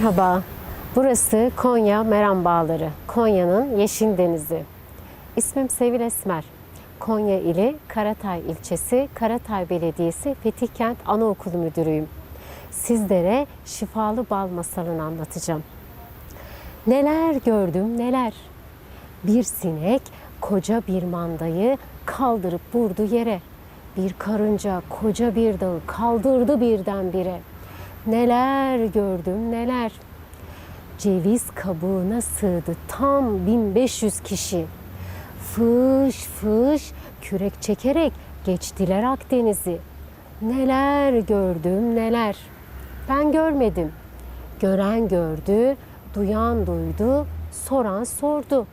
Merhaba, burası Konya Meram Bağları, Konya'nın Yeşil Denizi. İsmim Sevil Esmer. Konya ili Karatay ilçesi Karatay Belediyesi Fetihkent Anaokulu Müdürüyüm. Sizlere şifalı bal masalını anlatacağım. Neler gördüm neler. Bir sinek koca bir mandayı kaldırıp vurdu yere. Bir karınca koca bir dağı kaldırdı birdenbire. Neler gördüm neler. Ceviz kabuğuna sığdı tam 1500 kişi. Fış fış kürek çekerek geçtiler Akdeniz'i. Neler gördüm neler. Ben görmedim. Gören gördü, duyan duydu, soran sordu.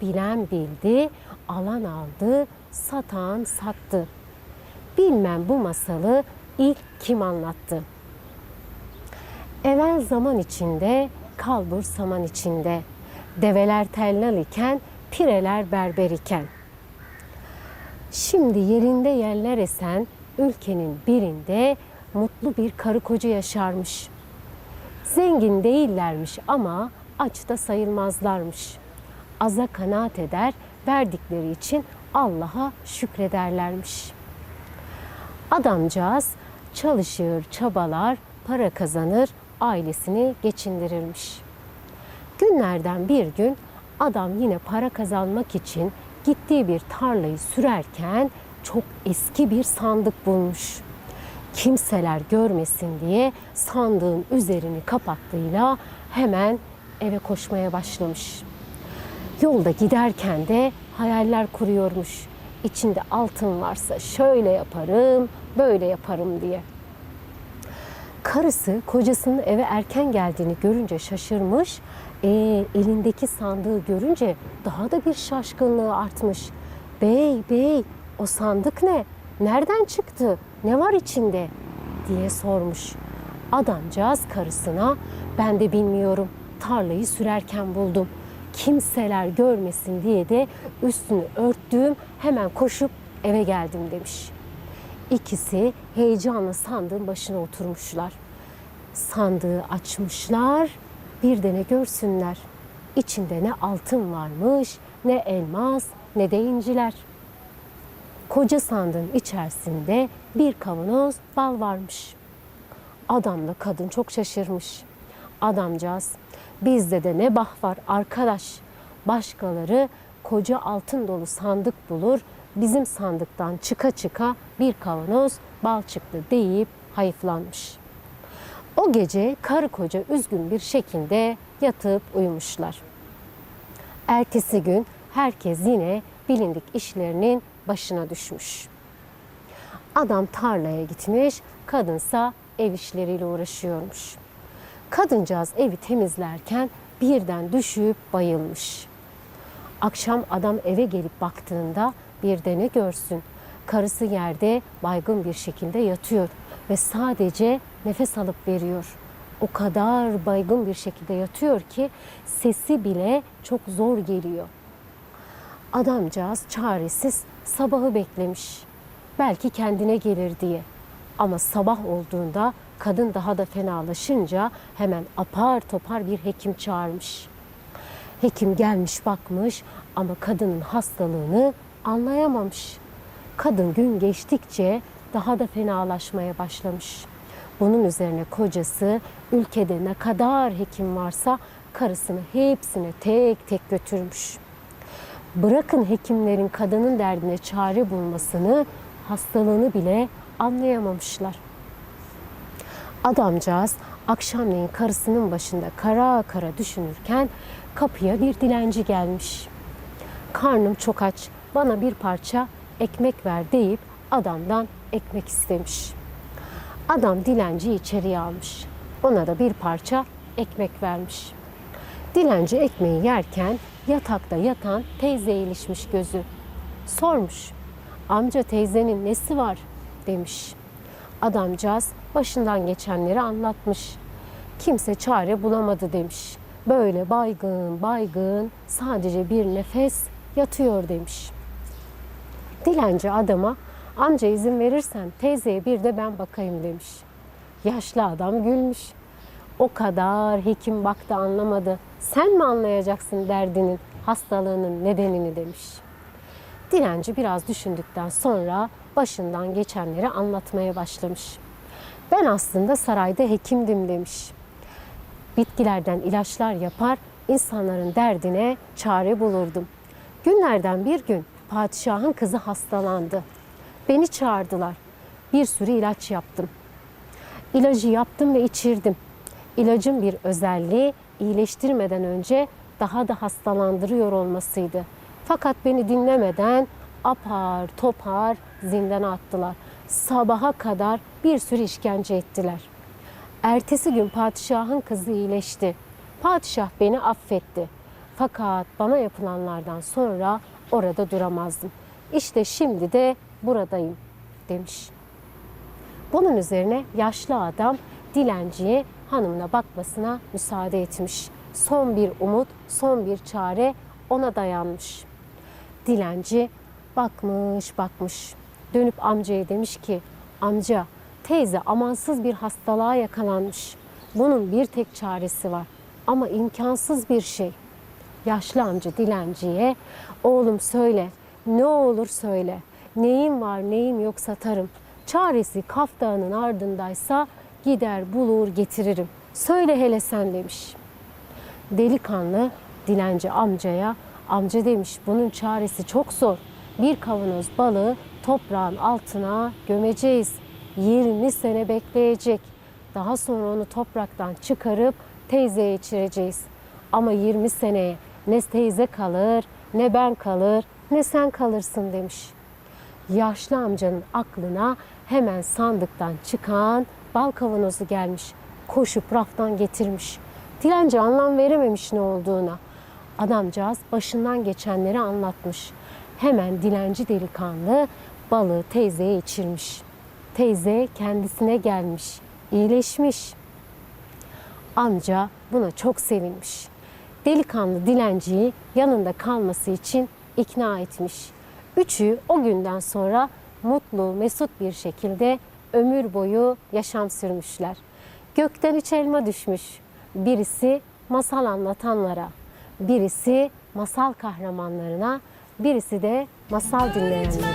Bilen bildi, alan aldı, satan sattı. Bilmem bu masalı ilk kim anlattı? Evvel zaman içinde, kalbur saman içinde. Develer tellal iken, pireler berber iken. Şimdi yerinde yerler esen ülkenin birinde mutlu bir karı koca yaşarmış. Zengin değillermiş ama aç da sayılmazlarmış. Aza kanaat eder, verdikleri için Allah'a şükrederlermiş. Adamcağız çalışır, çabalar, para kazanır, ailesini geçindirirmiş. Günlerden bir gün adam yine para kazanmak için gittiği bir tarlayı sürerken çok eski bir sandık bulmuş. Kimseler görmesin diye sandığın üzerini kapattığıyla hemen eve koşmaya başlamış. Yolda giderken de hayaller kuruyormuş. İçinde altın varsa şöyle yaparım, böyle yaparım diye. Karısı kocasının eve erken geldiğini görünce şaşırmış. E, elindeki sandığı görünce daha da bir şaşkınlığı artmış. Bey, bey o sandık ne? Nereden çıktı? Ne var içinde? diye sormuş. Adamcağız karısına ben de bilmiyorum. Tarlayı sürerken buldum. Kimseler görmesin diye de üstünü örttüğüm hemen koşup eve geldim demiş. İkisi heyecanla sandığın başına oturmuşlar. Sandığı açmışlar, bir de ne görsünler. İçinde ne altın varmış, ne elmas, ne de inciler. Koca sandığın içerisinde bir kavanoz bal varmış. Adamla kadın çok şaşırmış. Adamcağız, bizde de ne bah var arkadaş. Başkaları koca altın dolu sandık bulur, bizim sandıktan çıka çıka bir kavanoz bal çıktı deyip hayıflanmış. O gece karı koca üzgün bir şekilde yatıp uyumuşlar. Ertesi gün herkes yine bilindik işlerinin başına düşmüş. Adam tarlaya gitmiş, kadınsa ev işleriyle uğraşıyormuş. Kadıncağız evi temizlerken birden düşüp bayılmış. Akşam adam eve gelip baktığında bir de görsün? Karısı yerde baygın bir şekilde yatıyor ve sadece nefes alıp veriyor. O kadar baygın bir şekilde yatıyor ki sesi bile çok zor geliyor. Adamcağız çaresiz sabahı beklemiş. Belki kendine gelir diye. Ama sabah olduğunda kadın daha da fenalaşınca hemen apar topar bir hekim çağırmış. Hekim gelmiş bakmış ama kadının hastalığını anlayamamış. Kadın gün geçtikçe daha da fenalaşmaya başlamış. Bunun üzerine kocası ülkede ne kadar hekim varsa karısını hepsine tek tek götürmüş. Bırakın hekimlerin kadının derdine çare bulmasını, hastalığını bile anlayamamışlar. Adamcağız akşamleyin karısının başında kara kara düşünürken kapıya bir dilenci gelmiş. Karnım çok aç, bana bir parça ekmek ver deyip adamdan ekmek istemiş. Adam dilenciyi içeriye almış. Ona da bir parça ekmek vermiş. Dilenci ekmeği yerken yatakta yatan teyzeye ilişmiş gözü. Sormuş. Amca teyzenin nesi var demiş. Adamcağız başından geçenleri anlatmış. Kimse çare bulamadı demiş. Böyle baygın baygın sadece bir nefes yatıyor demiş. Dilenci adama amca izin verirsen teyzeye bir de ben bakayım demiş. Yaşlı adam gülmüş. O kadar hekim baktı anlamadı. Sen mi anlayacaksın derdinin, hastalığının nedenini demiş. Dilenci biraz düşündükten sonra başından geçenleri anlatmaya başlamış. Ben aslında sarayda hekimdim demiş. Bitkilerden ilaçlar yapar, insanların derdine çare bulurdum. Günlerden bir gün padişahın kızı hastalandı. Beni çağırdılar. Bir sürü ilaç yaptım. İlacı yaptım ve içirdim. İlacın bir özelliği iyileştirmeden önce daha da hastalandırıyor olmasıydı. Fakat beni dinlemeden apar topar zindana attılar. Sabaha kadar bir sürü işkence ettiler. Ertesi gün padişahın kızı iyileşti. Padişah beni affetti. Fakat bana yapılanlardan sonra orada duramazdım. İşte şimdi de buradayım demiş. Bunun üzerine yaşlı adam dilenciye hanımına bakmasına müsaade etmiş. Son bir umut, son bir çare ona dayanmış. Dilenci bakmış bakmış. Dönüp amcaya demiş ki amca teyze amansız bir hastalığa yakalanmış. Bunun bir tek çaresi var ama imkansız bir şey. Yaşlı amca dilenciye oğlum söyle ne olur söyle neyim var neyim yok satarım. Çaresi Kaf Dağı'nın ardındaysa gider bulur getiririm. Söyle hele sen demiş. Delikanlı dilenci amcaya amca demiş bunun çaresi çok zor. Bir kavanoz balığı toprağın altına gömeceğiz. 20 sene bekleyecek. Daha sonra onu topraktan çıkarıp teyzeye içireceğiz. Ama 20 seneye ne teyze kalır, ne ben kalır, ne sen kalırsın demiş. Yaşlı amcanın aklına hemen sandıktan çıkan bal kavanozu gelmiş. Koşup raftan getirmiş. Dilenci anlam verememiş ne olduğuna. Adamcağız başından geçenleri anlatmış. Hemen dilenci delikanlı balığı teyzeye içirmiş. Teyze kendisine gelmiş, iyileşmiş. Amca buna çok sevinmiş. Delikanlı dilenciyi yanında kalması için ikna etmiş. Üçü o günden sonra mutlu, mesut bir şekilde ömür boyu yaşam sürmüşler. Gökten üç elma düşmüş. Birisi masal anlatanlara, birisi masal kahramanlarına, birisi de masal dinleyenlere.